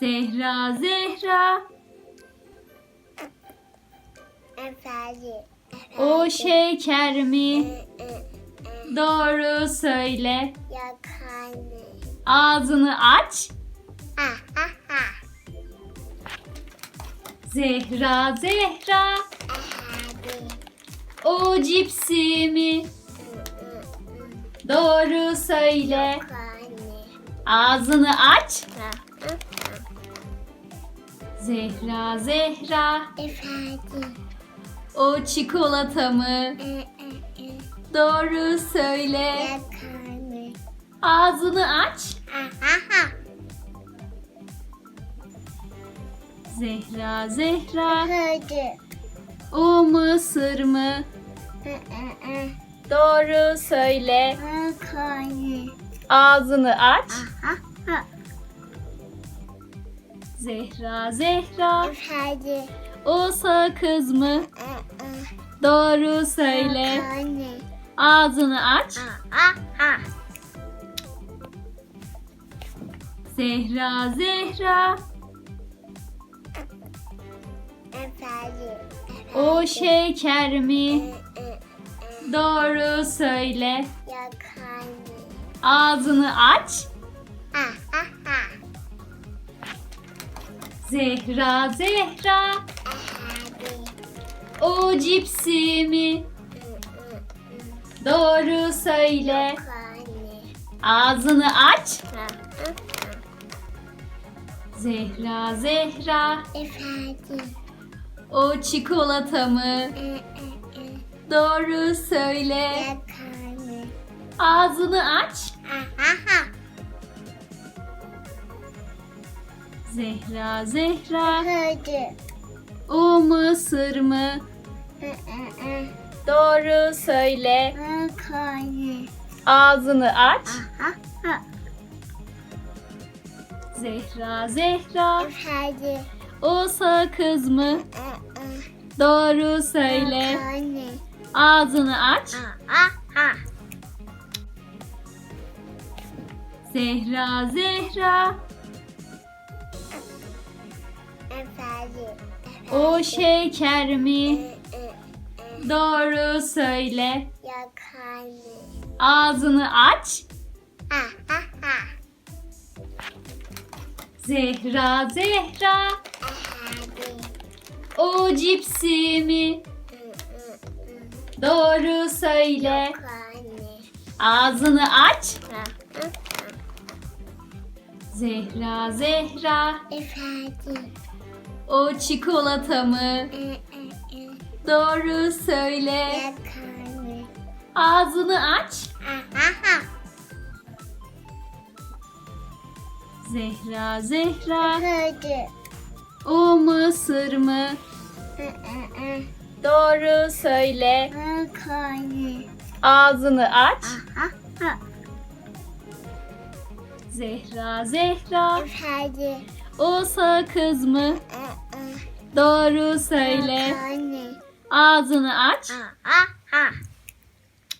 Zehra Zehra Efendim. o şeker mi? Hı, hı, hı. Doğru söyle. Yok anne. Ağzını aç. Zehra Zehra o cipsi mi? Doğru söyle. Ağzını aç. Zehra Zehra Efendim. o çikolata mı? Doğru söyle. Ağzını aç. Zehra Zehra Hadi. o mısır mı? Doğru söyle. Ağzını aç. Ha ha. Zehra Zehra Efendim. o sakız mı? Doğru söyle. Ağzını aç. Zehra Zehra o şeker mi? Hı, hı, hı. Doğru söyle. Ağzını aç. Zehra Zehra o cipsi mi? Doğru söyle. Ağzını aç. Zehra Zehra Efendim. o çikolata mı? Doğru söyle. Ağzını aç. Zehra Zehra Hadi. o mısır mı? Doğru söyle. Anne. Ağzını aç. Zehra Zehra Efendim. o sakız mı? Doğru söyle. Anne. Ağzını aç. Zehra Zehra o şeker mi? Doğru söyle. Ağzını aç. Zehra Zehra o cipsi mi? Doğru söyle. Ağzını aç. Zehra Zehra Efendim. O çikolata mı? Doğru söyle. Ağzını aç. Zehra Zehra o mısır mı? Doğru söyle. Ağzını aç. Zehra Zehra o sakız mı? Doğru söyle. Ağzını aç. Ha ha ha.